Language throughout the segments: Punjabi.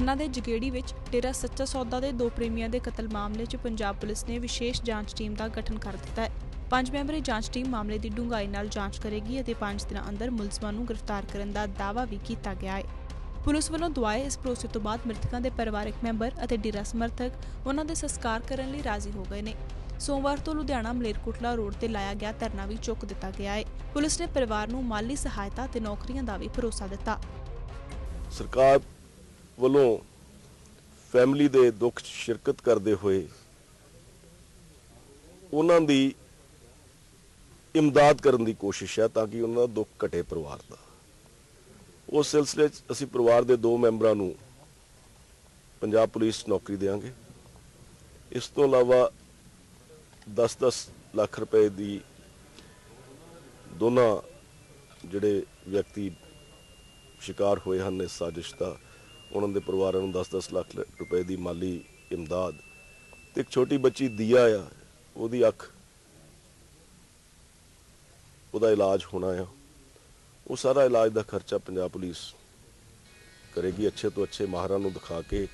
ਖੰਨਾ ਦੇ ਜਗੇੜੀ ਵਿੱਚ ਡੇਰਾ ਸੱਚਾ ਸੌਦਾ ਦੇ ਦੋ ਪ੍ਰੇਮੀਆਂ ਦੇ ਕਤਲ ਮਾਮਲੇ 'ਚ ਪੰਜਾਬ ਪੁਲਿਸ ਨੇ ਵਿਸ਼ੇਸ਼ ਜਾਂਚ ਟੀਮ ਦਾ ਗਠਨ ਕਰ ਦਿੱਤਾ ਹੈ। ਪੰਜ ਮੈਂਬਰੀ ਜਾਂਚ ਟੀਮ ਮਾਮਲੇ ਦੀ ਡੂੰਘਾਈ ਨਾਲ ਜਾਂਚ ਕਰੇਗੀ ਅਤੇ ਪੰਜ ਦਿਨਾਂ ਅੰਦਰ ਮੁਲਜ਼ਮਾਂ ਨੂੰ ਗ੍ਰਿਫਤਾਰ ਕਰਨ ਦਾ ਦਾਅਵਾ ਵੀ ਕੀਤਾ ਗਿਆ ਹੈ। ਪੁਲਿਸ ਵੱਲੋਂ ਦੁਆਏ ਇਸ ਭਰੋਸੇ ਤੋਂ ਬਾਅਦ ਮ੍ਰਿਤਕਾਂ ਦੇ ਪਰਿਵਾਰਕ ਮੈਂਬਰ ਅਤੇ ਡੇਰਾ ਸਮਰਥਕ ਉਹਨਾਂ ਦੇ ਸੰਸਕਾਰ ਕਰਨ ਲਈ ਰਾਜ਼ੀ ਹੋ ਗਏ ਨੇ। ਸੋਮਵਾਰ ਤੋਂ ਲੁਧਿਆਣਾ ਮਲੇਰਕੋਟਲਾ ਰੋਡ ਤੇ ਲਾਇਆ ਗਿਆ ਧਰਨਾ ਵੀ ਚੁੱਕ ਦਿੱਤਾ ਗਿਆ ਹੈ। ਪੁਲਿਸ ਨੇ ਪਰਿਵਾਰ ਨੂੰ ਮਾਲੀ ਸਹਾਇਤਾ ਤੇ ਨੌਕਰੀਆਂ ਦਾ ਵੀ ਭਰੋਸਾ ਦਿੱਤਾ। ਸਰਕਾਰ ਵੱਲੋਂ ਫੈਮਿਲੀ ਦੇ ਦੁੱਖ 'ਚ ਸ਼ਿਰਕਤ ਕਰਦੇ ਹੋਏ ਉਹਨਾਂ ਦੀ ਇਮਦਾਦ ਕਰਨ ਦੀ ਕੋਸ਼ਿਸ਼ ਹੈ ਤਾਂ ਕਿ ਉਹਨਾਂ ਦਾ ਦੁੱਖ ਘਟੇ ਪਰਿਵਾਰ ਦਾ। ਉਸ ਸਿਲਸਿਲੇ 'ਚ ਅਸੀਂ ਪਰਿਵਾਰ ਦੇ ਦੋ ਮੈਂਬਰਾਂ ਨੂੰ ਪੰਜਾਬ ਪੁਲਿਸ ਨੌਕਰੀ ਦੇਵਾਂਗੇ ਇਸ ਤੋਂ ਇਲਾਵਾ 10-10 ਲੱਖ ਰੁਪਏ ਦੀ ਦੋਨਾਂ ਜਿਹੜੇ ਵਿਅਕਤੀ ਸ਼ਿਕਾਰ ਹੋਏ ਹਨ ਇਸ ਸਾਜ਼ਿਸ਼ ਦਾ ਉਹਨਾਂ ਦੇ ਪਰਿਵਾਰਾਂ ਨੂੰ 10-10 ਲੱਖ ਲ- ਰੁਪਏ ਦੀ ਮਾਲੀ ਇਮਦਾਦ ਤੇ ਇੱਕ ਛੋਟੀ ਬੱਚੀ ਦੀਆ ਆ, ਉਹਦੀ ਅੱਖ, ਉਹਦਾ ਇਲਾਜ ਹੋਣਾ ਆ। ਉਹ ਸਾਰਾ ਇਲਾਜ ਦਾ ਖਰਚਾ ਪੰਜਾਬ ਪੁਲਿਸ ਕਰੇਗੀ ਅੱਛੇ ਤੋਂ ਅੱਛੇ ਮਾਹਰਾਂ ਨੂੰ ਦਿਖਾ ਕੇ।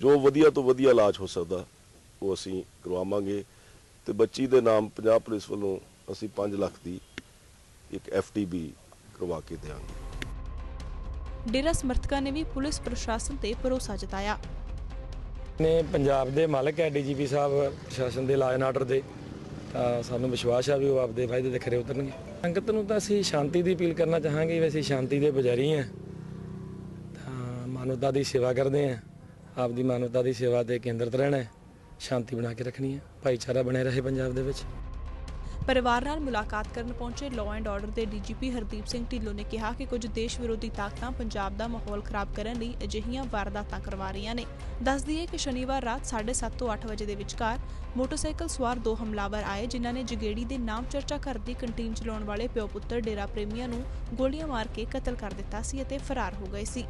ਜੋ ਵਧੀਆ ਤੋਂ ਵਧੀਆ ਇਲਾਜ ਹੋ ਸਕਦਾ, ਉਹ ਅਸੀਂ ਕਰਵਾਵਾਂਗੇ। ਤੇ ਬੱਚੀ ਦੇ ਨਾਮ ਪੰਜਾਬ ਪੁਲਿਸ ਵੱਲੋਂ ਅਸੀਂ 5 ਲੱਖ ਦੀ ਇੱਕ ਐਫਟੀਬੀ ਕਰਵਾ ਕੇ ਦੇਵਾਂਗੇ ਡੇਰਾ ਸਮਰਥਕਾਂ ਨੇ ਵੀ ਪੁਲਿਸ ਪ੍ਰਸ਼ਾਸਨ ਤੇ ਭਰੋਸਾ ਜਤਾਇਆ। ਨੇ ਪੰਜਾਬ ਦੇ ਮਾਲਕ ਹੈ ਡੀਜੀਪੀ ਸਾਹਿਬ ਪ੍ਰਸ਼ਾਸਨ ਦੇ ਲਾਅ ਆਰਡਰ ਦੇ, ਤਾਂ ਸਾਨੂੰ ਵਿਸ਼ਵਾਸ ਆ ਵੀ ਉਹ ਆਪਦੇ ਫਾਇਦੇ ਤੇ ਖਰੇ ਉਤਰਨਗੇ। ਸੰਗਤ ਨੂੰ ਤਾਂ ਅਸੀਂ ਸ਼ਾਂਤੀ ਦੀ ਅਪੀਲ ਕਰਨਾ ਚਾਹਾਂਗੇ ਵੀ ਅਸੀਂ ਸ਼ਾਂਤੀ ਦੇ ਪੁਜਾਰੀ ਹਾਂ ਤਾਂ ਮਾਨਵਤਾ ਦੀ ਸੇਵਾ ਕਰਦੇ ਹਾਂ ਆਪਦੀ ਮਾਨਵਤਾ ਦੀ ਸੇਵਾ ਤੇ ਕੇਂਦਰਿਤ ਰਹਿਣਾ ਹੈ ਸ਼ਾਂਤੀ ਬਣਾ ਕੇ ਰੱਖਣੀ ਹੈ ਭਾਈਚਾਰਾ ਬਣਿਆ ਰਹੇ ਪੰਜਾਬ ਦੇ ਵਿੱਚ। ਪਰਿਵਾਰ ਨਾਲ ਮੁਲਾਕਾਤ ਕਰਨ ਪਹੁੰਚੇ ਲਾਅ ਐਂਡ ਆਰਡਰ ਦੇ ਡੀਜੀਪੀ ਹਰਦੀਪ ਸਿੰਘ ਢਿੱਲੋਂ ਨੇ ਕਿਹਾ ਕਿ ਕੁਝ ਦੇਸ਼ ਵਿਰੋਧੀ ਤਾਕਤਾਂ ਪੰਜਾਬ ਦਾ ਮਾਹੌਲ ਖਰਾਬ ਕਰਨ ਲਈ ਅਜਿਹੀਆਂ ਵਾਰਦਾਤਾਂ ਕਰਵਾ ਰਹੀਆਂ ਨੇ। ਦੱਸ ਦਈਏ ਕਿ ਸ਼ਨੀਵਾਰ ਰਾਤ 7:30 ਤੋਂ 8 ਵਜੇ ਦੇ ਵਿਚਕਾਰ ਮੋਟਰਸਾਈਕਲ ਸਵਾਰ ਦੋ ਹਮਲਾਵਰ ਆਏ, ਜਿਨ੍ਹਾਂ ਨੇ ਜਗੇੜੀ ਦੇ ਨਾਮ ਚਰਚਾ ਘਰ ਦੀ ਕੰਟੀਨ ਚਲਾਉਣ ਵਾਲੇ ਪਿਓ ਪੁੱਤਰ ਡੇਰਾ ਪ੍ਰੇਮੀਆਂ ਨੂੰ ਗੋਲੀਆਂ ਮਾਰ ਕੇ ਕਤਲ ਕਰ ਦਿੱਤਾ ਸੀ ਅਤੇ ਫਰਾਰ ਹੋ ਗਏ ਸੀ।